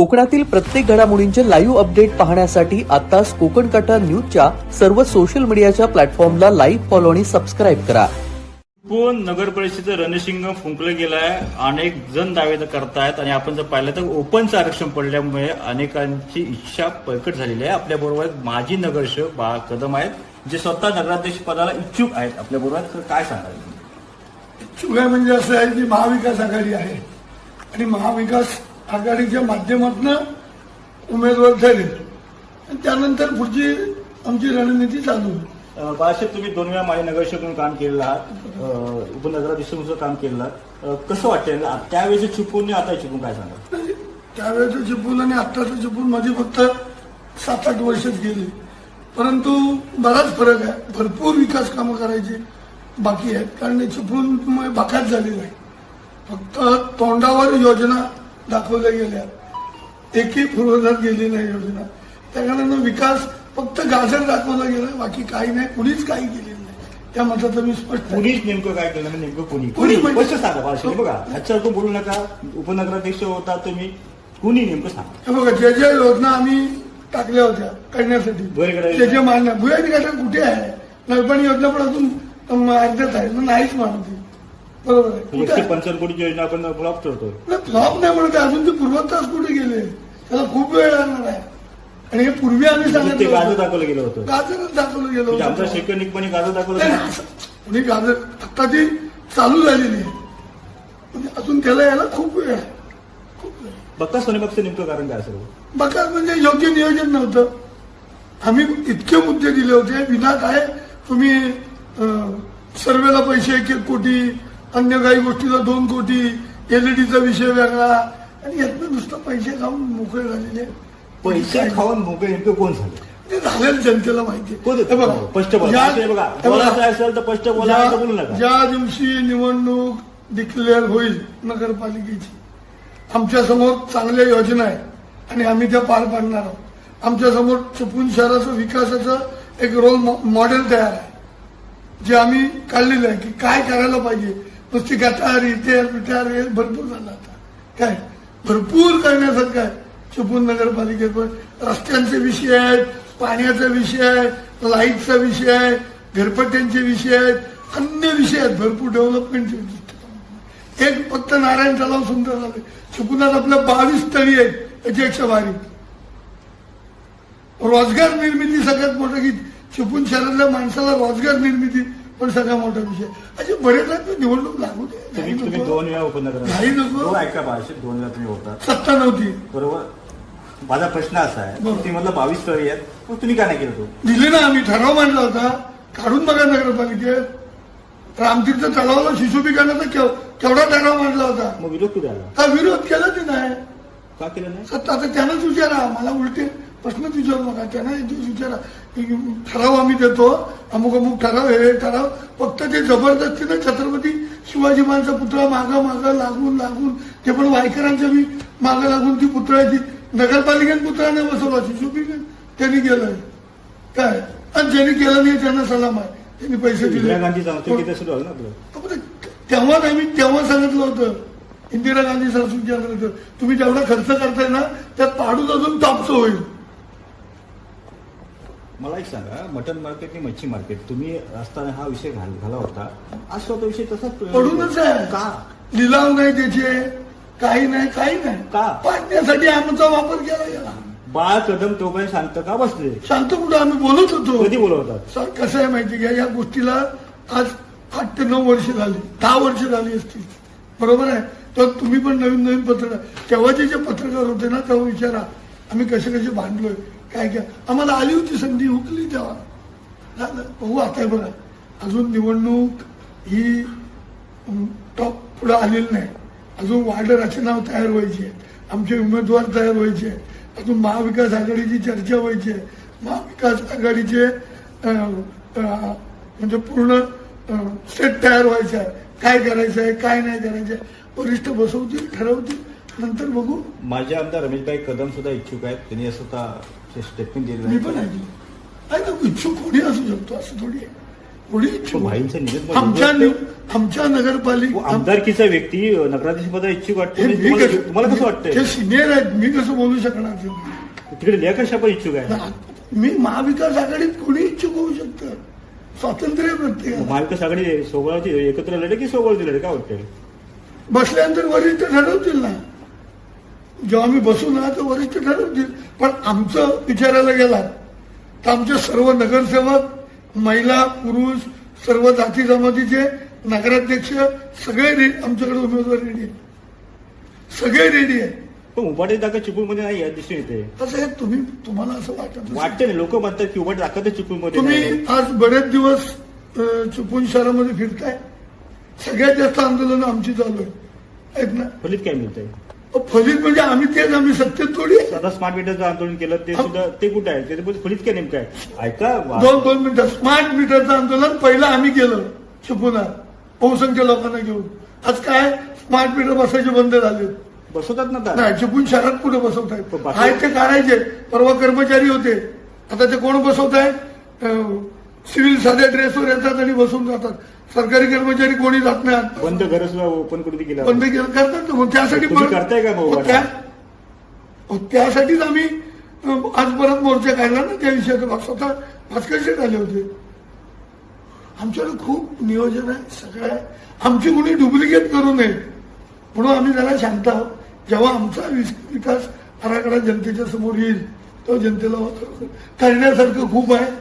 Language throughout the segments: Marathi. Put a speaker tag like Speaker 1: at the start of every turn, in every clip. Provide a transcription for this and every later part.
Speaker 1: कोकणातील प्रत्येक घडामोडींचे लाईव्ह अपडेट पाहण्यासाठी आताच कोकण कटा न्यूजच्या सर्व सोशल मीडियाच्या प्लॅटफॉर्मला लाईक फॉलो आणि सबस्क्राईब करा.
Speaker 2: चिपळूण नगर परिषदेचं रणशिंग फुंकलं गेलं आहे अनेक जण दावे करतायत आणि आपण जर पाहिलं तर ओपनचं आरक्षण पडल्यामुळे अनेकांची इच्छा बळकट झालेली आहे. आपल्या बरोबर माजी नगरसेवक बाळा कदम आहेत जे स्वतः नगराध्यक्ष पदाला इच्छुक आहेत. आपल्या बरोबर तर काय सांगाल?
Speaker 3: चुका म्हणजे असं आहे की महाविकास आघाडी आहे. आणि महाविकास आघाडीच्या माध्यमातून उमेदवार आणि त्यानंतर पुढची आमची रणनीती चालू
Speaker 2: बाळासाहेब तुम्ही दोन वेळा माजी नगरसेवक म्हणून काम केलेलं आहात. सुद्धा काम केलेलं कसं वाटेल त्यावेळेस चुकून आता चुकून काय सांगाल?
Speaker 3: नाही, त्यावेळेचं चिपळूण आणि आत्ताचं चिपळूणमध्ये फक्त सात आठ वर्षच गेली. परंतु बराच फरक आहे. भरपूर विकास कामं करायची बाकी आहेत. कारण चिपळूणमुळे बाकात झालेलं आहे. फक्त तोंडावर योजना दाखवल्या गेल्या. एकही पूर्वजात गेली नाही योजना. त्या कारणानं विकास फक्त गाजर दाखवला गेला बाकी काही नाही कुणीच काही केलेलं नाही. त्या मताचं मी स्पष्ट.
Speaker 2: कुणीच नेमकं काय केलं म्हणजे नेमकं कुणी?
Speaker 3: कुणी म्हणजे-
Speaker 2: कसं सांगा बघा ह्याच्यावर बोलू नका उपनगराध्यक्ष होता तुम्ही कुणी नेमकं सांगा?
Speaker 3: हे बघा ज्या ज्या योजना आम्ही टाकल्या होत्या करण्यासाठी
Speaker 2: भुयारी
Speaker 3: जे जे मान्य भुयारी कुठे आहे? नळपाणी योजना पण अजून अं, अर्ध्यात आहे मग नाहीच मानते. बरोबर आहे. कुठे
Speaker 2: कोटीची योजना आपण फ्लॉप ठरतोय
Speaker 3: नाही, फ्लॉप नाही म्हणत आहे. अजून ते पूर्वतास कुठे गेले? त्याला खूप वेळ लागणार आहे. आणि हे पूर्वी आम्ही
Speaker 2: ते
Speaker 3: सांगितलं
Speaker 2: गाजर
Speaker 3: होतं.
Speaker 2: दाखवलं गेलं होतं.
Speaker 3: गाजरच दाखवलं गेलं
Speaker 2: म्हणजे आमच्या
Speaker 3: होतं
Speaker 2: शैक्षणिकपणे गाजर दाखवलं गेलं.
Speaker 3: आणि गाजर आता ती चालू झालेली आहे. म्हणजे अजून त्याला यायला खूप वेळ आहे. खूप वेळ आहे.
Speaker 2: बघता सोनेबागचं नेमकं कारण काय असेल?
Speaker 3: बघा म्हणजे योग्य नियोजन नव्हतं. आम्ही इतके मुद्दे दिले होते. विना काय तुम्ही सर्वेला पैसे एक एक कोटी अन्य काही गोष्टीला दोन कोटी एलईडीचा विषय वेगळा. आणि यातनं नुसतं पैसे खाऊन मोकळे झालेले.
Speaker 2: पैसे खाऊन मोकळे नेमकं कोण झाले?
Speaker 3: ते झालेलं जनतेला माहिती हे बघा,
Speaker 2: स्पष्ट बोला. हे बघा.
Speaker 3: हे बघा,
Speaker 2: बोलायचं असेल तर स्पष्ट बोला
Speaker 3: ज्या-
Speaker 2: असं बोलू नका.
Speaker 3: ज्या दिवशी निवडणूक डिक्लेअर होईल नगरपालिकेची आमच्यासमोर चांगल्या योजना आहेत. आणि आम्ही त्या पार पाडणार आहोत. आमच्यासमोर चिपळूण शहराचं विकासाचं एक रोल मॉडेल तयार आहे. जे आम्ही काढलेलं आहे की काय करायला पाहिजे नुसती गटार इथे पिटार हे भरपूर झाला आता. काय? भरपूर करण्यासारखं आहे. चिपळूण नगरपालिकेत पण रस्त्यांचे विषय आहेत पाण्याचा विषय आहे लाईटचा विषय आहे घरपट्ट्यांचे विषय आहेत अन्य विषय आहेत. भरपूर डेव्हलपमेंटचे विषय. एक फक्त नारायण तलाव सुंदर झाले. चिपळूणात आपल्या बावीस तळी आहेत याची एकशे बारी. रोजगार निर्मिती सगळ्यात मोठं की चिपळूण शहरातल्या माणसाला रोजगार निर्मिती पण सगळ्यात मोठा विषय. असे बरेच आहेत निवडणूक लागू दे.
Speaker 2: तुम्ही. दोन वेळा उपनगर
Speaker 3: नाही नको.
Speaker 2: हो ऐका दोन वेळा तुम्ही होता
Speaker 3: सत्ता नव्हती.
Speaker 2: बरोबर? माझा प्रश्न असा आहे
Speaker 3: बरोबर.
Speaker 2: तुम्ही म्हटलं बावीस तळी आहेत. मग तुम्ही काय नाही केलं तो?
Speaker 3: दिले ना आम्ही ठराव मांडला होता. काढून बघा नगरपालिकेत. रामतीर्थ तलावाला शिशुभिकांना केव- केवढा ठराव मांडला होता.
Speaker 2: मग विरोध कुठे आला?
Speaker 3: हा विरोध केला ते नाही?
Speaker 2: का केलं नाही?
Speaker 3: सत्ता आता त्यांनाच विचारा मला उलटे प्रश्नच विचारू नका. त्यांना एक दिवस विचारा. ठराव आम्ही देतो. अमुक अमुक ठराव हे ठराव. फक्त ते जबरदस्तीनं छत्रपती शिवाजी महाराजांचा पुतळा मागं मागं लागून लागून ते पण वायकरांच्या बी मागं लागून ती पुतळ्याची नगरपालिकेने पुतळा नाही बसवला शिशुपी त्यांनी केलंय. काय? आणि ज्यांनी केलं नाही त्यांना सलाम आहे. त्यांनी पैसे दिले. तेव्हाच आम्ही तेव्हा सांगितलं होतं. इंदिरा गांधी होतं. तुम्ही जेवढा खर्च करताय ना त्यात पाडून अजून तापचं होईल.
Speaker 2: मला एक सांगा मटन मार्केट आणि मच्छी मार्केट तुम्ही असताना हा विषय घाल घाला होता. आज स्वतः विषय तसाच
Speaker 3: पडूनच आहे.
Speaker 2: का?
Speaker 3: लिलाव नाही त्याचे. काही नाही काही नाही.
Speaker 2: का?
Speaker 3: पाडण्यासाठी आमचा वापर केला गेला.
Speaker 2: बाळ कदम तोपर्यंत शांत का बसले?
Speaker 3: शांत कुठं? आम्ही बोलत होतो.
Speaker 2: कधी बोलवतात
Speaker 3: सर कसं आहे माहिती घ्या या गोष्टीला आज आठ ते नऊ वर्ष झाली. दहा वर्ष झाली असतील बरोबर आहे? तर तुम्ही पण नवीन नवीन पत्रकार तेव्हाचे जे पत्रकार होते ना तेव्हा विचारा. आम्ही कसे कसे भांडलोय काय काय. आम्हाला आली होती संधी हुकली तेव्हा. झालं. बघू आता बघा. अजून निवडणूक ही टॉप पुढे आलेली नाही. अजून वार्ड रचना तयार व्हायची आहे. आमचे उमेदवार तयार व्हायचे आहेत. अजून महाविकास आघाडीची चर्चा व्हायची आहे. महाविकास आघाडीचे म्हणजे पूर्ण सेट तयार व्हायचं आहे. काय करायचं आहे काय नाही करायचं आहे. वरिष्ठ बसवतील ठरवतील. नंतर बघू.
Speaker 2: माझे आमदार रमेशभाई कदम सुद्धा इच्छुक आहेत. त्यांनी असं स्वतः स्टेटमेंट दिलेलं
Speaker 3: मी पण ऐकलं ना इच्छुक कोणी असू शकतो असं थोडी कोणी इच्छुक
Speaker 2: भाईंचं निवेदन
Speaker 3: आमच्या नगरपालिका
Speaker 2: आमदारकीचा व्यक्ती नगराध्यक्षपदा इच्छुक वाटतो
Speaker 3: हे
Speaker 2: म्हणजे तुम्हाला
Speaker 3: कसं-
Speaker 2: तुम्हाला कसं वाटतंय?
Speaker 3: ते सिनियर आहेत मी कसं बोलू शकणार?
Speaker 2: तिकडे लेखा कशा पण इच्छुक आहे
Speaker 3: मी महाविकास आघाडीत कोणी इच्छुक होऊ शकतं? स्वातंत्र्य आहे प्रत्येकाला.
Speaker 2: महाविकास आघाडी सोबळाची एकत्र लढे की सोबळ लढे? काय वाटतंय?
Speaker 3: बसल्यानंतर वरिष्ठ ठरवतील ना. जेव्हा आम्ही बसू ना तर वरिष्ठ ठरवतील पण आमचं विचारायला गेला तर आमचे सर्व नगरसेवक महिला पुरुष सर्व जाती जमातीचे नगराध्यक्ष सगळे रे आमच्याकडे उमेदवार रेडी आहे सगळे रेडी आहे
Speaker 2: पण उभाटे दाखल चिपळूणमध्ये नाही आहे दिसून येते.
Speaker 3: आहे तुम्ही तुम्हाला असं वाटत.
Speaker 2: वाटतं ना लोक म्हणतात की उभाटे दाखल चिपळूणमध्ये
Speaker 3: तुम्ही
Speaker 2: नाही
Speaker 3: आज बरेच दिवस अं, चिपळूण शहरामध्ये फिरताय. सगळ्यात जास्त आंदोलन आमची चालू आहे. ऐक ना.
Speaker 2: फलित काय मिळतंय
Speaker 3: फलित म्हणजे आम्ही तेच आम्ही सत्तेत थोडी. आहे.
Speaker 2: आता स्मार्ट मीटरचं आंदोलन केलं ते सुद्धा ते कुठं आहे? ते फलित काय नेमकं आहे? ऐका
Speaker 3: दोन दोन मिनिटं. स्मार्ट मीटरचं आंदोलन पहिलं आम्ही केलं चिपळूणात बहुसंख्य लोकांना घेऊन. आज काय? स्मार्ट मीटर बसायचे बंद झाले
Speaker 2: बसवतात ना.
Speaker 3: नाही चिपळूण शहरात कुठे बसवत
Speaker 2: पण
Speaker 3: आहे
Speaker 2: बाकी-
Speaker 3: आहेत ते काढायचे. परवा कर्मचारी होते. आता ते कोण बसवत आहे सिव्हिल साध्या ड्रेसवर येतात आणि बसून जातात. सरकारी कर्मचारी कोणी जात नाही.
Speaker 2: बंद घर ओपन करून केलं
Speaker 3: बंद केलं. करतात ना. मग त्यासाठी
Speaker 2: करताय का
Speaker 3: त्यासाठीच आम्ही आज परत मोर्चा काढला ना त्या विषयात स्वतः भास्करशेठ आले होते. आमच्याकडे खूप नियोजन आहे सगळं आहे. आमची कुणी डुप्लिकेट करू नये. म्हणून आम्ही जरा शांत आहोत. जेव्हा आमचा विकास आराखडा जनतेच्या समोर येईल तो जनतेला करण्यासारखं खूप आहे.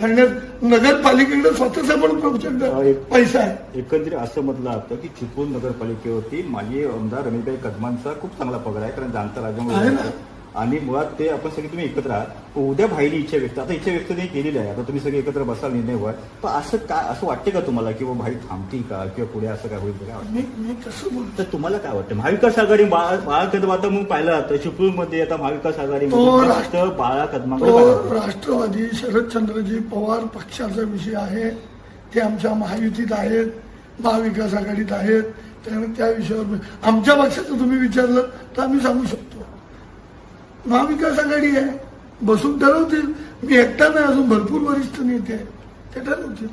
Speaker 3: करण्यात नगरपालिकेकडे स्वतःचा पण प्रचंड पैसा आहे.
Speaker 2: एकंदरीत असं म्हटलं जातं की चिपळूण नगरपालिकेवरती माजी आमदार रमेशभाई कदमांचा खूप चांगला पगार आहे कारण जाणता
Speaker 3: ना.
Speaker 2: आणि मुळात ते आपण सगळे तुम्ही एकत्र आहात. उद्या भाईनी इच्छा व्यक्त आता इच्छा व्यक्त नाही केलेली आहे. आता तुम्ही सगळे एकत्र बसाल निर्णय व्हाल पण असं काय असं वाटते का तुम्हाला की भाई थांबतील का? किंवा पुढे असं काय होईल? काय वाटतं?
Speaker 3: मी मी कसं बोलतो.
Speaker 2: तर तुम्हाला काय वाटतं? महाविकास आघाडी बाळा बाळा कदम आता मग पाहिलं जातं चिपळूणमध्ये आता महाविकास आघाडी फक्त बाळा कदमांकडे.
Speaker 3: राष्ट्रवादी शरदचंद्रजी पवार पक्षाचा विषय आहे. ते आमच्या महायुतीत आहेत महाविकास आघाडीत आहेत. त्यामुळे त्या विषयावर आमच्या पक्षाचं तुम्ही विचारलं तर आम्ही सांगू शकतो. महाविकास आघाडी आहे. बसून ठरवतील मी एकटा नाही अजून भरपूर वरिष्ठ नेते आहेत. ते ठरवतील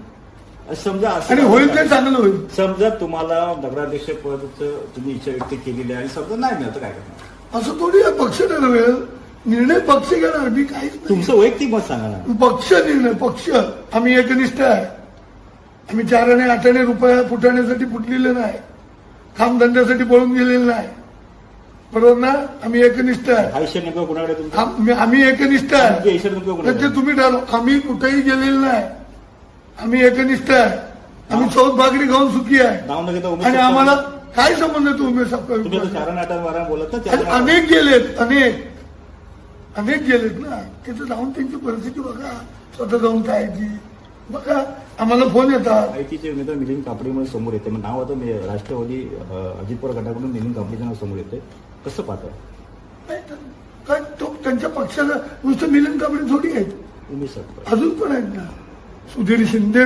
Speaker 2: समजा
Speaker 3: आणि होईल ते चांगलं होईल.
Speaker 2: समजा तुम्हाला नगराध्यक्ष पदाचं तुम्ही इच्छा व्यक्त केलेली आहे आणि समजा नाही मिळत तर काय करणार?
Speaker 3: असं थोडी पक्ष ठरवेल निर्णय पक्ष घेणार मी काहीच
Speaker 2: तुमचं वैयक्तिक मत सांगा ना.
Speaker 3: पक्ष निर्णय पक्ष. आम्ही एकनिष्ठ आहे. आम्ही चार आणि आठाने रुपया फुटाण्यासाठी फुटलेले नाही. कामधंद्यासाठी पळून गेलेले नाही. बरोबर ना आम्ही एकनिष्ठ आहे.
Speaker 2: आयुष्य नेमकं कुणाकडे तुमचं?
Speaker 3: आम- आम्ही एकनिष्ठ आहे.
Speaker 2: नेमकं
Speaker 3: तर
Speaker 2: कुणाकडे
Speaker 3: ते तुम्ही ठरव आम्ही कुठेही गेलेलो नाही. आम्ही एकनिष्ठ आहे. आम्ही चौथ भाकरी खाऊन सुखी आहे.
Speaker 2: नाव न घेता उमेश
Speaker 3: आणि
Speaker 2: सपकाळ-
Speaker 3: आम्हाला काय संबंध आहे तो उमेश
Speaker 2: तुम्ही आता
Speaker 3: सपकाळ
Speaker 2: चारण आठ बारा बोलत ना
Speaker 3: आणि
Speaker 2: चारण
Speaker 3: अनेक गेलेत अनेक. अनेक गेलेत ना. तिथं जाऊन त्यांची परिस्थिती बघा. स्वतः जाऊन काय ती. बघा आम्हाला फोन येतात.
Speaker 2: आयटीचे उमेदवार मिलिंद कापडीमध्ये समोर येते. मग नाव आता मी राष्ट्रवादी अं, अजित पवार गटाकडून मिलिंद कापडीचं नाव समोर येते. कसं पाहताय?
Speaker 3: काय तो त्यांच्या पक्षाला नुसतं मिलन कापडे थोडी आहेत. अजून पण आहेत ना? सुधीर शिंदे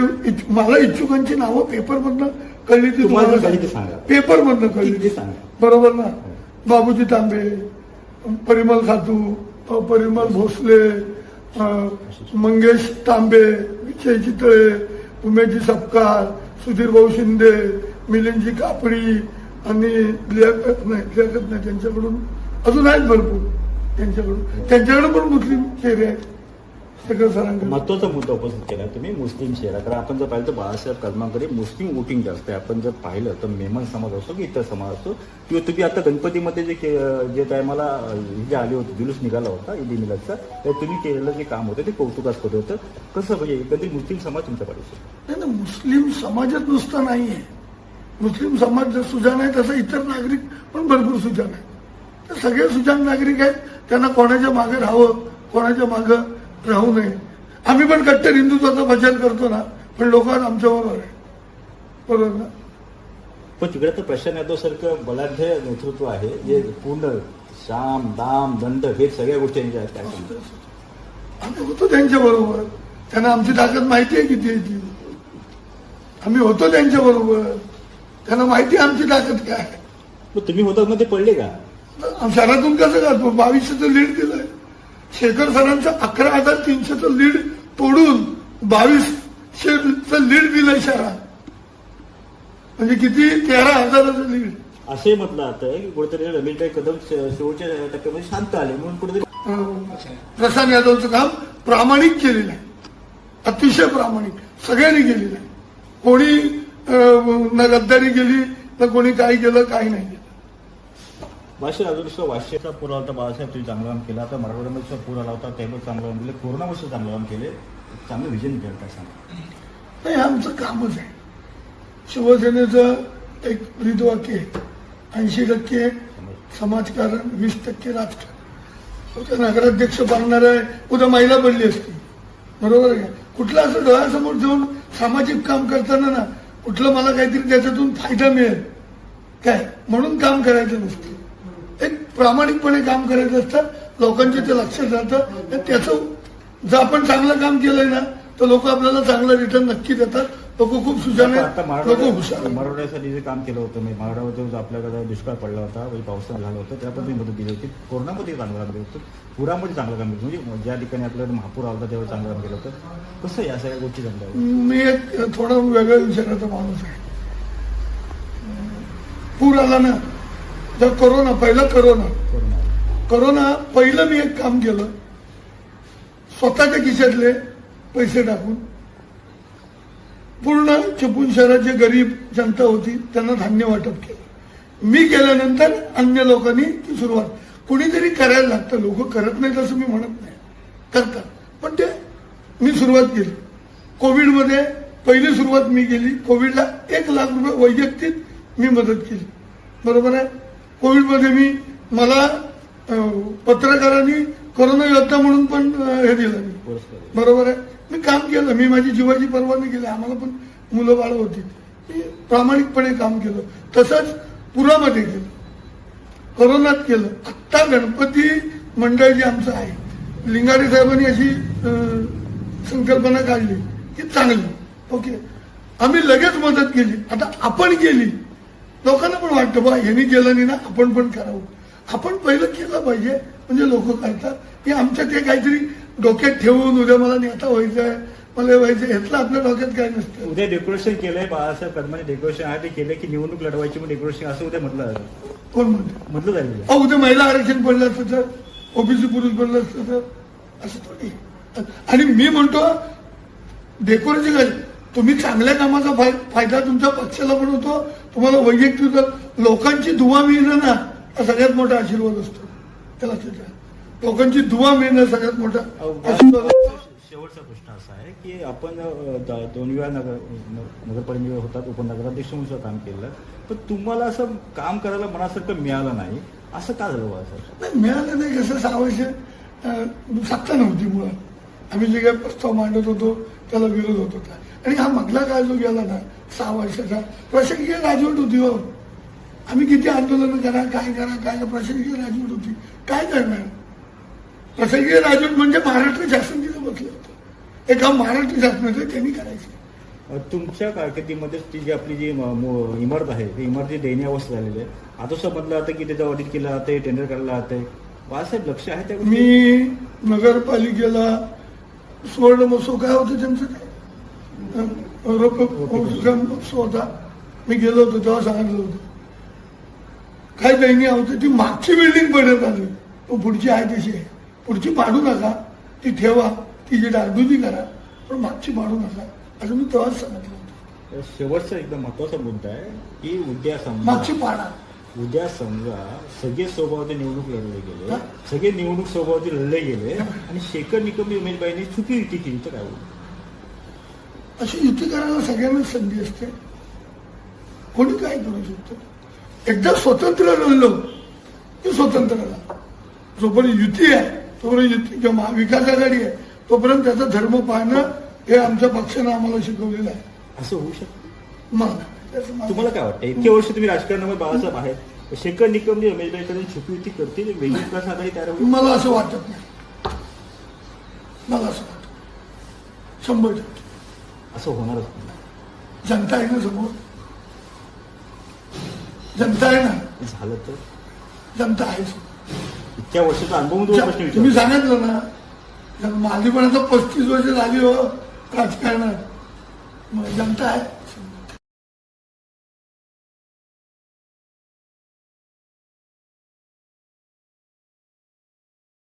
Speaker 3: मला इच्छुकांची नावं पेपरमधनं कळली ती
Speaker 2: तुम्हाला
Speaker 3: तुम्हाला
Speaker 2: कळली ती सांगा.
Speaker 3: पेपरमधनं कळली
Speaker 2: ती. सांगा.
Speaker 3: बरोबर ना? बाबूजी तांबे परिमल खातू अ, परिमल भोसले अ, मंगेश तांबे विजय चितळे उमेशजी सपकाळ सुधीर भाऊ शिंदे मिलिंदजी कापडी आणि लियाकत नाही लियाकत नाही त्यांच्याकडून अजून आहेत भरपूर त्यांच्याकडून. त्यांच्याकडे पण मुस्लिम चेहरे आहेत.
Speaker 2: महत्त्वाचा मुद्दा उपस्थित केला तुम्ही मुस्लिम शहर कारण आपण जर पाहिलं तर बाळासाहेब कदमांकडे मुस्लिम वोटिंग जास्त आहे. आपण जर पाहिलं तर मेमन समाज असो की इतर समाज असो किंवा तुम्ही आता गणपतीमध्ये जे जे टायमाला जे आले होते जुलूस निघाला होता ईदी मिलादचा तर तुम्ही केलेलं जे काम होतं ते कौतुकास्पद होतं. कसं म्हणजे एकंदरीत मुस्लिम समाज तुमच्या पाठीशी
Speaker 3: नाही मुस्लिम समाजात नुसतं नाहीये. मुस्लिम समाज जर सुजान आहे तसं इतर नागरिक पण भरपूर सुजान आहेत. तर सगळे सुजान नागरिक आहेत त्यांना कोणाच्या मागे राहावं कोणाच्या मागे राहू नये. आम्ही पण कट्टर हिंदुत्वाचा प्रचार करतो ना पण लोक आमच्या बरोबर आहे बरोबर ना?
Speaker 2: पण तिकडे तर प्रशांत यादव सारखं बलाढ्य नेतृत्व आहे जे पूर्ण शाम दाम दंड हे सगळ्या गोष्टी यांच्या आहेत?
Speaker 3: आम्ही होतो त्यांच्या बरोबर त्यांना आमची ताकद माहिती आहे किती आहे ती. आम्ही होतो त्यांच्या बरोबर त्यांना माहिती आमची ताकद काय. आहे
Speaker 2: मग तुम्ही होता मग ते पडले का?
Speaker 3: शहरातून कसं करतो बावीसशेचं लीड दिलंय. शेखर सरांचं अकरा हजार तीनशेचं लीड तोडून बावीस पाचशेचं लीड दिलं शहरात. म्हणजे किती? तेरा हजाराचं लीड.
Speaker 2: असंही म्हटलं जातं की कुठेतरी रमेशभाई कदम शेवटच्या टप्प्यामध्ये शांत आले म्हणून कुठेतरी
Speaker 3: प्रशांत यादवचं काम प्रामाणिक केलेलं आहे. अतिशय प्रामाणिक. सगळ्यांनी केलेलं आहे. कोणी न गद्दारी केली न कोणी काय केलं काही नाही केलं.
Speaker 2: भाषे अजून वाशियचा पूर आला होता बाळासाहेब तुम्ही चांगलं काम केलं. आता मराठवाड्यामध्ये पूर आला होता त्यावर चांगलं काम केलं. कोरोनामध्ये सुद्धा चांगलं काम केले. चांगलं विजन केलं काय सांगा?
Speaker 3: नाही हे आमचं कामच आहे. शिवसेनेचं एक ब्रीदवाक्य आहे. ऐंशी टक्के समाजकारण वीस टक्के राजकारण. उद्या नगराध्यक्ष पाडणार आहे उद्या महिला पडली असती. बरोबर आहे कुठलं असं डोळ्यासमोर ठेवून सामाजिक काम करताना ना कुठलं मला काहीतरी त्याच्यातून फायदा मिळेल. काय? म्हणून काम करायचं नसतं. एक प्रामाणिकपणे काम करायचं असतं लोकांच्या ते लक्षात राहतं त्याचं जर आपण चांगलं काम केलंय ना तर लोक आपल्याला चांगलं रिटर्न नक्की देतात. लोक खूप सुजाण
Speaker 2: आता
Speaker 3: लोक हुशार.
Speaker 2: मराठवाड्यासाठी जे काम केलं होतं मी मराठवाड्यामध्ये जो आपल्याकडे दुष्काळ पडला होता म्हणजे पावसाळा झाला होता त्याला पण तुम्ही मदत दिली होती. कोरोनामध्ये चांगलं काम केलं होतं. पुरामध्ये चांगलं काम केलं म्हणजे ज्या ठिकाणी आपल्याला महापूर आला होता तेव्हा चांगलं काम केलं होतं. कसं या सगळ्या गोष्टी जमल्या?
Speaker 3: मी एक थोडा वेगळ्या विचाराचा माणूस आहे. पूर आला ना जर करोना पहिला करोना.
Speaker 2: कोरोना.
Speaker 3: करोना पहिलं मी एक काम केलं. स्वतःच्या खिशातले पैसे टाकून पूर्ण चिपळूण शहराचे गरीब जनता होती त्यांना धान्य वाटप केलं. मी केल्यानंतर अन्य लोकांनी ती सुरुवात. कुणीतरी करायला लागतं. लोक करत नाहीत असं मी म्हणत नाही. करतात. पण ते मी सुरुवात केली. कोविडमध्ये पहिली सुरुवात मी केली. कोविडला एक लाख रुपये वैयक्तिक मी मदत केली. बरोबर आहे? कोविडमध्ये मी मला पत्रकारांनी कोरोना योद्धा म्हणून पण हे दिलं मी. बरोबर आहे. मी काम केलं. मी माझी जीवाची पर्वा नाही केली. आम्हाला पण मुलं बाळ होती. मी प्रामाणिकपणे काम केलं. तसंच पुरामध्ये केलं. कोरोनात केलं. आत्ता गणपती मंडळ जे आमचं आहे लिंगारे साहेबांनी अशी संकल्पना काढली की चांगली. ओके. आम्ही लगेच मदत केली. आता आपण केली. लोकांना पण वाटतं बा यांनी केलं नाही ना आपण पण करावं. आपण पहिलं केलं पाहिजे. म्हणजे लोक करतात की आमच्या ते काहीतरी डोक्यात ठेवून उद्या मला नेता व्हायचं आहे मला व्हायचं. ह्यातलं आपल्या डोक्यात काय नसतं.
Speaker 2: उद्या डेकोरेशन केलंय बाळासाहेब कदमाने डेकोरेशन आहे ते केलंय की निवडणूक लढवायची मग डेकोरेशन असं उद्या म्हटलं जातं.
Speaker 3: कोण म्हणतं?
Speaker 2: म्हटलं जाईल. उद्या.
Speaker 3: अहो उद्या महिला आरक्षण पडलं असतं तर ओबीसी पुरुष पडलं असतं तर असं थोडी आणि मी म्हणतो डेकोरेशन काय तुम्ही चांगल्या कामाचा फाय- फायदा तुमच्या पक्षाला पण होतो. तुम्हाला वैयक्तिक लोकांची दुवा मिळणं ना हा सगळ्यात मोठा आशीर्वाद असतो. त्याला ठेवा. लोकांची दुवा मिळणं सगळ्यात मोठा आशीर्वाद
Speaker 2: शेवटचा प्रश्न असा आहे की आपण दोन वेळा नगर न- नगरपालिकेवर होतात उपनगराध्यक्ष म्हणून काम केलं. पण तुम्हाला असं काम करायला मनासारखं मिळालं नाही. असं का झालं
Speaker 3: नाही मिळालं नाही. कसं सहा वर्ष सत्ता नव्हती मुळात. आम्ही जे काही प्रस्ताव मांडत होतो त्याला विरोध होत होता. आणि हा मधला काळ जो गेला ना सहा वर्षाचा प्रशासकीय राजवट होती हो. आम्ही किती आंदोलन करा काय करा काय प्रशासकीय राजवट होती. काय करणार? प्रशासकीय राजवट म्हणजे महाराष्ट्र शासन तिथं बसलं होतं. काम महाराष्ट्र शासनाचं त्यांनी करायचं.
Speaker 2: तुमच्या कारकिर्दीमध्ये ती जी आपली जी इमारत आहे ती इमारती दयनीय अवस्था झालेली आहे. आता असं म्हटलं जातं की त्याचं ऑडिट केलं जाते टेंडर काढलं जाते बाळासाहेब लक्ष आहे त्या?
Speaker 3: मी नगरपालिकेला सुवर्ण महोत्सव काय होतं त्यांचं? काय होता मी गेलो होतो तेव्हा सांगितलं होतं. काय दैनीय होतं ती मागची बिल्डिंग पडत आली पण पुढची आहे तशी आहे. पुढची पाडू नका. ती ठेवा. ती जी डागडुजी करा. पण मागची पाडू नका. असं मी तेव्हाच सांगितलं होतं.
Speaker 2: शेवटचा एकदम महत्त्वाचा मुद्दा आहे की उद्या समजा
Speaker 3: मागची पाडा.
Speaker 2: उद्या समजा सगळे स्वभावाचे निवडणूक लढले गेले? सगळे निवडणूक स्वभावाचे लढले गेले. आणि शेखर निकम उमेदबाईंनी चुकी युती केली तर काय
Speaker 3: अशी युती करायला सगळ्यांनाच संधी असते. कोणी काय करू शकतो? एकदा स्वतंत्र लढलो की स्वतंत्र राहा जोपर्यंत युती आहे तोपर्यंत युती किंवा महाविकास आघाडी आहे तोपर्यंत त्याचा धर्म पाळणं हे आमच्या पक्षानं आम्हाला शिकवलेलं आहे.
Speaker 2: असं होऊ शकतं.
Speaker 3: मला-
Speaker 2: तुम्हाला काय वाटतं? इतके वर्ष तुम्ही राजकारणामध्ये बाळासाहेब आहेत. शेखर निकम जे उमेदवारीकडे छुपी युती करतील? वेगळी विकास आघाडी तयार
Speaker 3: मला असं वाटत नाही. मला असं वाटत शंभर टक्के.
Speaker 2: असं होणारच
Speaker 3: जनता आहे ना समोर? जनता आहे ना
Speaker 2: झालं तर?
Speaker 3: जनता आहे
Speaker 2: इतक्या वर्षाचा अनुभव तुम्ही प्रश्न
Speaker 3: तुम्ही. सांगितलं ना माझी पण आता पस्तीस वर्ष झाली हो राजकारणात. म- जनता आहे